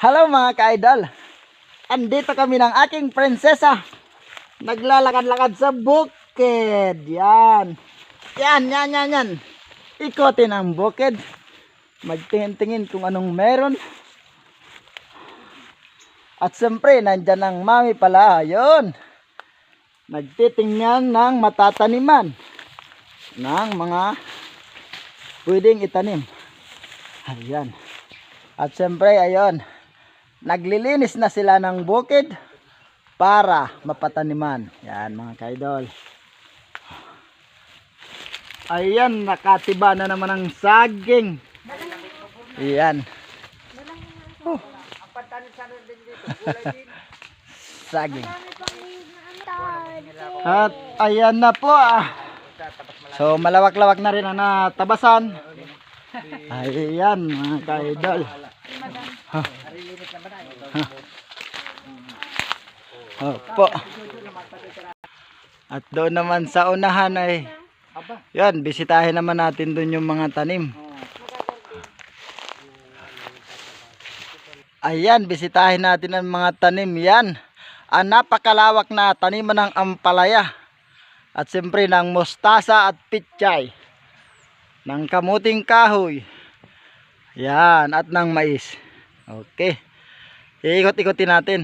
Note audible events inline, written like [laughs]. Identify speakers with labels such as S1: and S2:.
S1: Hello mga ka-idol. Andito kami ng aking prinsesa. Naglalakad-lakad sa bukid. Yan. Yan, yan, yan, yan. Ikotin ang bukid. Magtingin-tingin kung anong meron. At siyempre, nandyan ang mami pala. Yun. Nagtitingnan ng matataniman. Ng mga pwedeng itanim. Ayan. At siyempre, ayun, naglilinis na sila ng bukid para mapataniman. Yan mga kaidol. Ayan, nakatiba na naman ang saging. Ayan. Oh. [laughs] saging. At ayan na po ah. So malawak-lawak na rin ang natabasan. Ayan mga kaidol. Ha. Ha. Opo. At doon naman sa unahan ay yan, bisitahin naman natin doon yung mga tanim. Ayan, bisitahin natin ang mga tanim yan. Ang napakalawak na taniman ng ampalaya. At siyempre ng mustasa at pitchay. Ng kamuting kahoy. Yan, at ng mais. Okay. Iikot-ikotin natin.